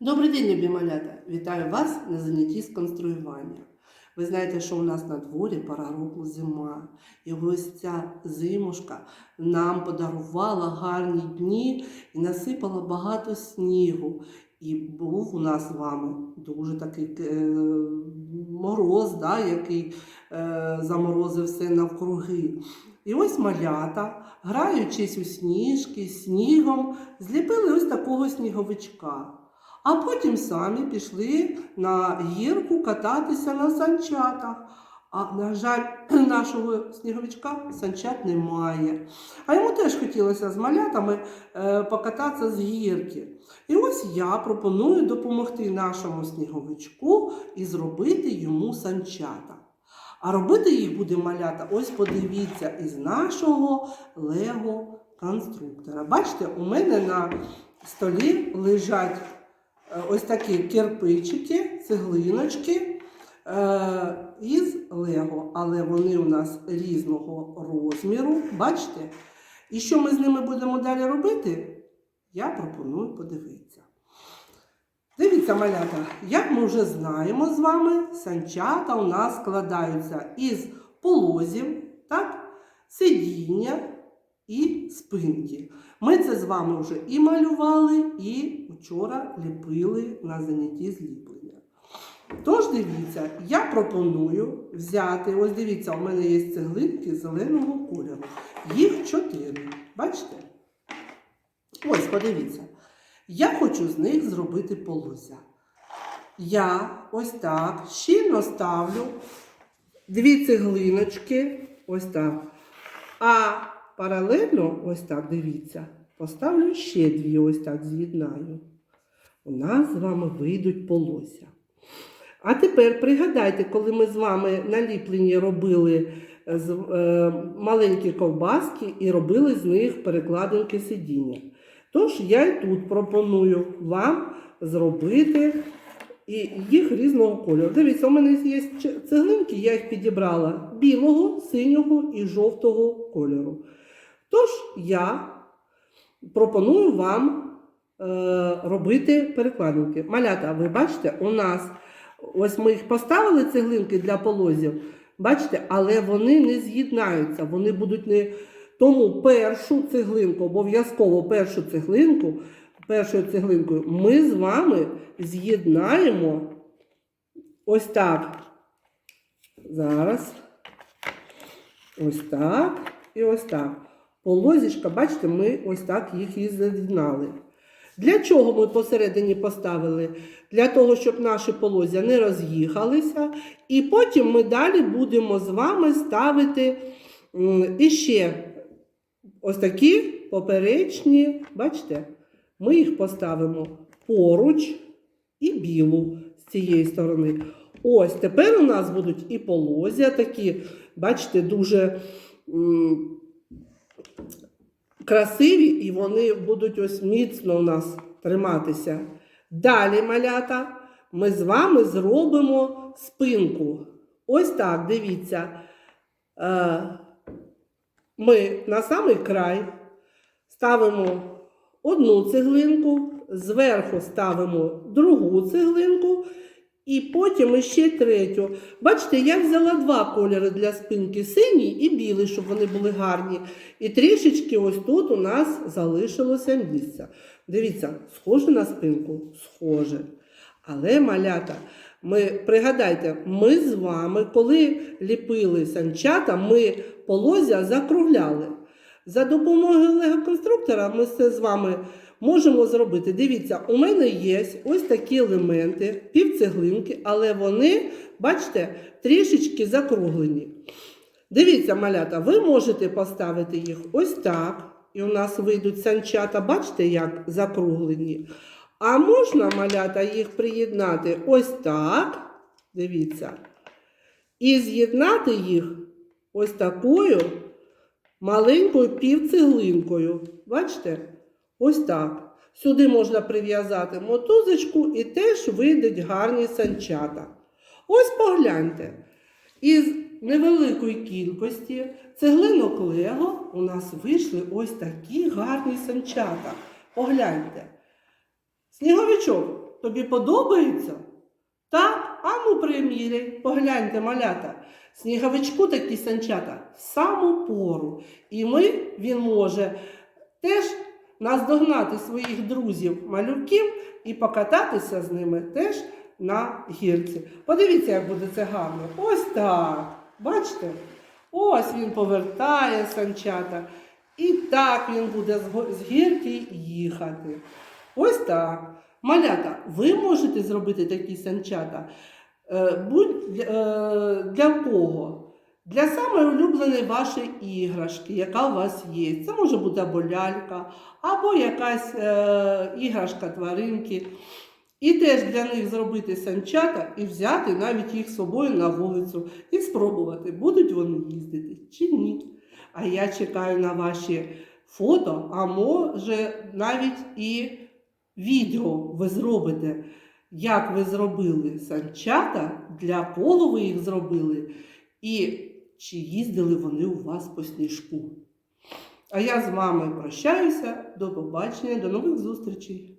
Добрий день, любі малята! Вітаю вас на занятті з конструювання. Ви знаєте, що у нас на дворі пора року зима. І ось ця зимушка нам подарувала гарні дні і насипала багато снігу. І був у нас з вами дуже такий е, мороз, да, який е, заморозив все навкруги. І ось малята, граючись у сніжки, снігом, зліпили ось такого сніговичка. А потім самі пішли на гірку кататися на санчатах. А, на жаль, нашого сніговичка санчат немає. А йому теж хотілося з малятами е, покататися з гірки. І ось я пропоную допомогти нашому сніговичку і зробити йому санчата. А робити їх буде малята, ось подивіться, із нашого лего конструктора. Бачите, у мене на столі лежать ось такі кирпичики, цеглиночки е, із лего, але вони у нас різного розміру. Бачите? І що ми з ними будемо далі робити? Я пропоную подивитися. Дивіться, малята, як ми вже знаємо з вами, санчата у нас складаються із полозів, так, сидіння і спинки. Ми це з вами вже і малювали, і вчора ліпили на занятті зліплення. Тож дивіться, я пропоную взяти, ось дивіться, у мене є цеглинки зеленого кольору. Їх чотири. Бачите? Ось, подивіться. Я хочу з них зробити полозя. Я ось так щільно ставлю дві цеглиночки, ось так. А паралельно, ось так, дивіться, поставлю ще дві, ось так з'єднаю. У нас з вами вийдуть полозя. А тепер пригадайте, коли ми з вами наліплені робили е, е, маленькі ковбаски і робили з них перекладинки сидіння. Тож я і тут пропоную вам зробити і їх різного кольору. Дивіться, у мене є цеглинки, я їх підібрала білого, синього і жовтого кольору. Тож я пропоную вам е, робити перекладинки. Малята, ви бачите, у нас ось ми їх поставили цеглинки для полозів, бачите, але вони не з'єднаються, вони будуть не. Тому першу цеглинку, обов'язково першу цеглинку, першою цеглинкою ми з вами з'єднаємо ось так. Зараз. Ось так і ось так. Полозічка, бачите, ми ось так їх і з'єднали. Для чого ми посередині поставили? Для того, щоб наші полозя не роз'їхалися. І потім ми далі будемо з вами ставити іще ось такі поперечні, бачите, ми їх поставимо поруч і білу з цієї сторони. Ось тепер у нас будуть і полозя такі, бачите, дуже красиві, і вони будуть ось міцно у нас триматися. Далі, малята, ми з вами зробимо спинку. Ось так, дивіться. Е, ми на самий край ставимо одну цеглинку, зверху ставимо другу цеглинку і потім ще третю. Бачите, я взяла два кольори для спинки синій і білий, щоб вони були гарні. І трішечки ось тут у нас залишилося місця. Дивіться, схоже на спинку? Схоже. Але малята, ми пригадайте, ми з вами, коли ліпили санчата, ми полозя закругляли. За допомогою лего-конструктора ми це з вами можемо зробити. Дивіться, у мене є ось такі елементи, півцеглинки, але вони, бачите, трішечки закруглені. Дивіться, малята, ви можете поставити їх ось так, і у нас вийдуть санчата, бачите, як закруглені. А можна, малята, їх приєднати ось так. Дивіться. І з'єднати їх ось такою маленькою півцеглинкою. Бачите? Ось так. Сюди можна прив'язати мотузочку і теж вийдуть гарні санчата. Ось погляньте. Із невеликої кількості цеглинок Лего у нас вийшли ось такі гарні санчата. Погляньте. Сніговичок, Тобі подобається? Так? А ну приміряй, погляньте, малята. Сніговичку такі санчата в саму пору. І ми, він може теж наздогнати своїх друзів малюків і покататися з ними теж на гірці. Подивіться, як буде це гарно. Ось так. Бачите? Ось він повертає санчата. І так він буде з гірки їхати. Ось так. Малята, ви можете зробити такі санчата? Е, будь, е, для кого? Для самої улюбленої вашої іграшки, яка у вас є. Це може бути або лялька, або якась е, іграшка тваринки. І теж для них зробити санчата і взяти навіть їх з собою на вулицю і спробувати, будуть вони їздити чи ні. А я чекаю на ваші фото, а може навіть і відео ви зробите, як ви зробили санчата, для полу ви їх зробили, і чи їздили вони у вас по сніжку. А я з вами прощаюся. До побачення, до нових зустрічей.